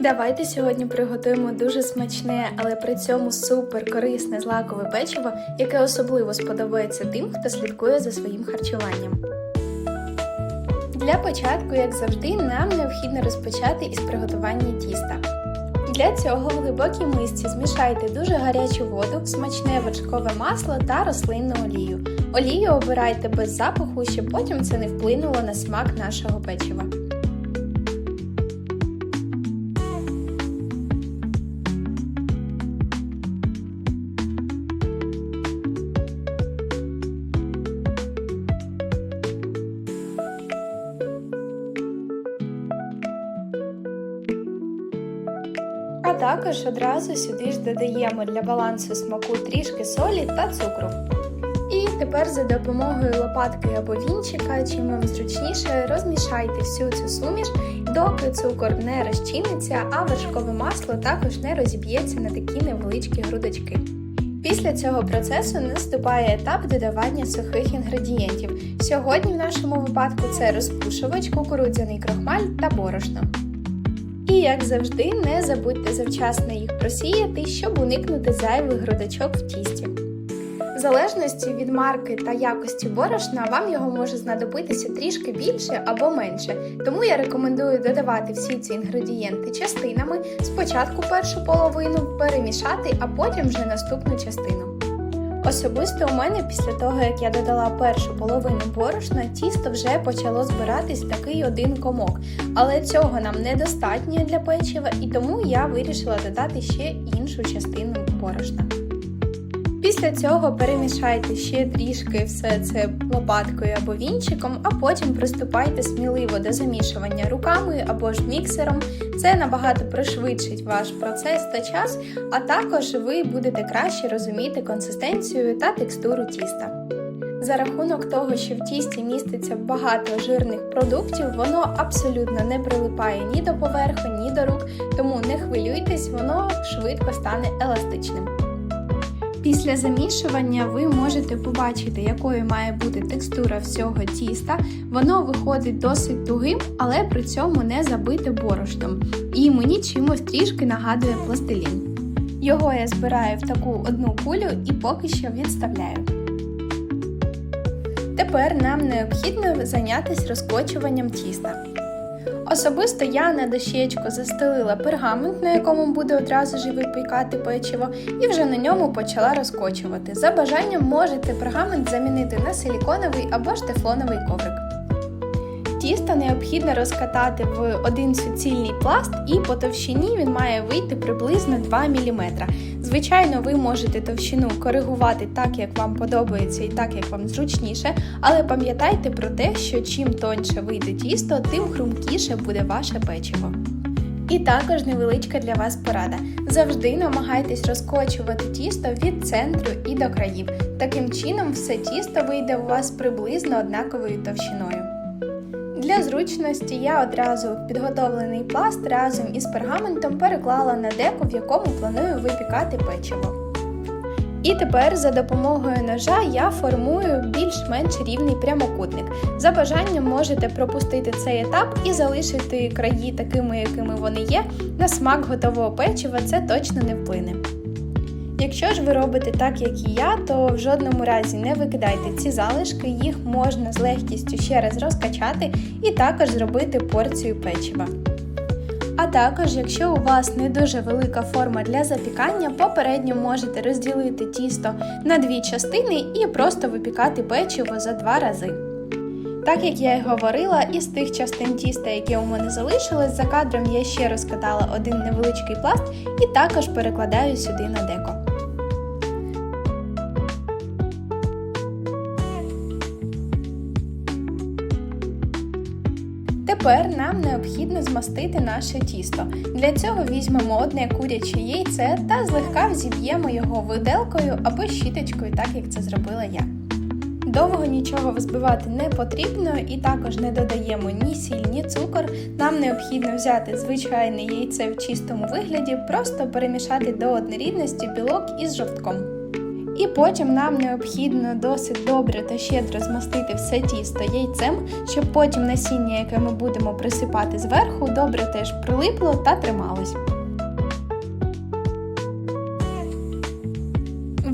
Давайте сьогодні приготуємо дуже смачне, але при цьому супер корисне злакове печиво, яке особливо сподобається тим, хто слідкує за своїм харчуванням. Для початку, як завжди, нам необхідно розпочати із приготування тіста. Для цього в глибокій мисці змішайте дуже гарячу воду, смачне вершкове масло та рослинну олію. Олію обирайте без запаху, щоб потім це не вплинуло на смак нашого печива. Також одразу сюди ж додаємо для балансу смаку трішки солі та цукру. І тепер за допомогою лопатки або вінчика, чим вам зручніше, розмішайте всю цю суміш, доки цукор не розчиниться, а вершкове масло також не розіб'ється на такі невеличкі грудочки. Після цього процесу наступає етап додавання сухих інгредієнтів. Сьогодні в нашому випадку це розпушувач, кукурудзяний крохмаль та борошно. Як завжди, не забудьте завчасно їх просіяти, щоб уникнути зайвих грудочок в тісті. В залежності від марки та якості борошна, вам його може знадобитися трішки більше або менше, тому я рекомендую додавати всі ці інгредієнти частинами, спочатку першу половину перемішати, а потім вже наступну частину. Особисто у мене після того, як я додала першу половину борошна, тісто вже почало збиратись такий один комок. Але цього нам недостатньо для печива, і тому я вирішила додати ще іншу частину борошна. Після цього перемішайте ще трішки все це лопаткою або вінчиком, а потім приступайте сміливо до замішування руками або ж міксером. Це набагато пришвидшить ваш процес та час, а також ви будете краще розуміти консистенцію та текстуру тіста. За рахунок того, що в тісті міститься багато жирних продуктів, воно абсолютно не прилипає ні до поверху, ні до рук, тому не хвилюйтесь, воно швидко стане еластичним. Після замішування ви можете побачити, якою має бути текстура всього тіста. Воно виходить досить тугим, але при цьому не забите борошном. І мені чимось трішки нагадує пластилін. Його я збираю в таку одну кулю і поки що відставляю. Тепер нам необхідно зайнятися розкочуванням тіста. Особисто я на дощечку застелила пергамент, на якому буде одразу ж випікати печиво, і вже на ньому почала розкочувати. За бажанням можете пергамент замінити на силіконовий або ж тефлоновий коврик. Тісто необхідно розкатати в один суцільний пласт, і по товщині він має вийти приблизно 2 мм. Звичайно, ви можете товщину коригувати так, як вам подобається і так, як вам зручніше, але пам'ятайте про те, що чим тоньше вийде тісто, тим хрумкіше буде ваше печиво. І також невеличка для вас порада. Завжди намагайтесь розкочувати тісто від центру і до країв. Таким чином, все тісто вийде у вас приблизно однаковою товщиною. Для зручності я одразу підготовлений пласт разом із пергаментом переклала на деко, в якому планую випікати печиво. І тепер за допомогою ножа я формую більш-менш рівний прямокутник. За бажанням можете пропустити цей етап і залишити краї такими, якими вони є. На смак готового печива це точно не вплине. Якщо ж ви робите так, як і я, то в жодному разі не викидайте ці залишки, їх можна з легкістю ще раз розкачати і також зробити порцію печива. А також, якщо у вас не дуже велика форма для запікання, попередньо можете розділити тісто на дві частини і просто випікати печиво за два рази. Так як я й говорила, із тих частин тіста, які у мене залишились, за кадром я ще розкатала один невеличкий пласт і також перекладаю сюди на деко. Тепер нам необхідно змастити наше тісто. Для цього візьмемо одне куряче яйце та злегка взіб'ємо його виделкою або щіточкою, так як це зробила я. Довго нічого взбивати не потрібно і також не додаємо ні сіль, ні цукор. Нам необхідно взяти звичайне яйце в чистому вигляді, просто перемішати до однорідності білок із жовтком. І потім нам необхідно досить добре та щедро змастити все тісто яйцем, щоб потім насіння, яке ми будемо присипати зверху, добре теж прилипло та трималось.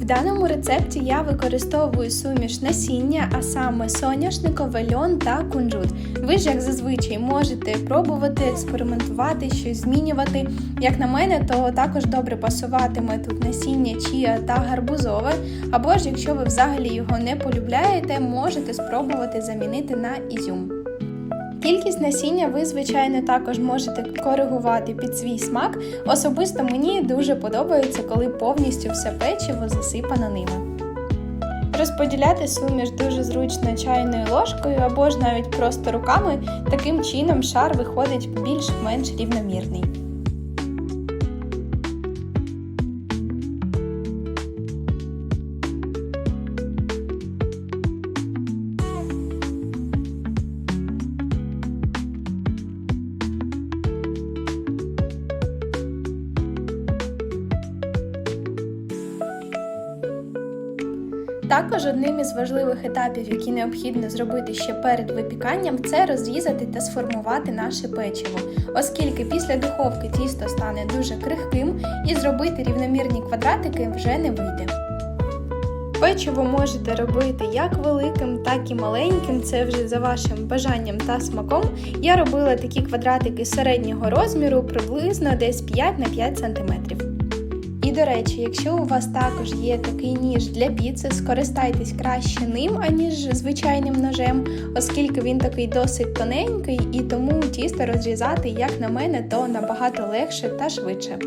В даному рецепті я використовую суміш насіння, а саме соняшникове, льон та кунжут. Ви ж, як зазвичай, можете пробувати, експериментувати, щось змінювати. Як на мене, то також добре пасуватиме тут насіння чія та гарбузове. Або ж, якщо ви взагалі його не полюбляєте, можете спробувати замінити на ізюм. Кількість насіння ви, звичайно, також можете коригувати під свій смак. Особисто мені дуже подобається, коли повністю все печиво засипано ними. Розподіляти суміш дуже зручно чайною ложкою або ж навіть просто руками, таким чином шар виходить більш-менш рівномірний. Також одним із важливих етапів, які необхідно зробити ще перед випіканням, це розрізати та сформувати наше печиво, оскільки після духовки тісто стане дуже крихким і зробити рівномірні квадратики вже не вийде. Печиво можете робити як великим, так і маленьким, це вже за вашим бажанням та смаком. Я робила такі квадратики середнього розміру, приблизно десь 5 на 5 см. До речі, якщо у вас також є такий ніж для піци, скористайтесь краще ним, аніж звичайним ножем, оскільки він такий досить тоненький і тому тісто розрізати, як на мене, то набагато легше та швидше.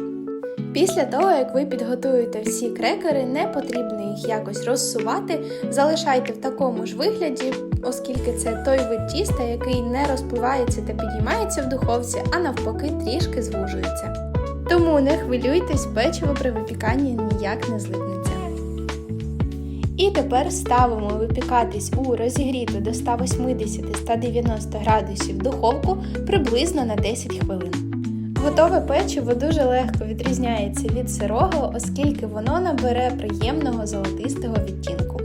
Після того, як ви підготуєте всі крекери, не потрібно їх якось розсувати, залишайте в такому ж вигляді, оскільки це той вид тіста, який не розпливається та підіймається в духовці, а навпаки трішки звужується. Тому не хвилюйтесь, печиво при випіканні ніяк не злипнеться. І тепер ставимо випікатись у розігріту до 180-190 градусів духовку приблизно на 10 хвилин. Готове печиво дуже легко відрізняється від сирого, оскільки воно набере приємного золотистого відтінку.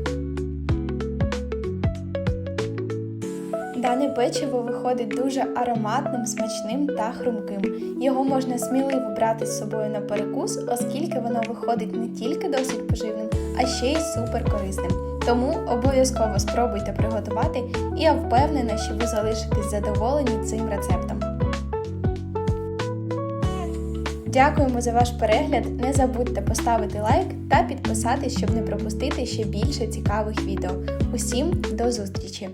Дане печиво виходить дуже ароматним, смачним та хрумким. Його можна сміливо брати з собою на перекус, оскільки воно виходить не тільки досить поживним, а ще й супер корисним. Тому обов'язково спробуйте приготувати, і я впевнена, що ви залишитесь задоволені цим рецептом. Дякуємо за ваш перегляд. Не забудьте поставити лайк та підписатись, щоб не пропустити ще більше цікавих відео. Усім до зустрічі!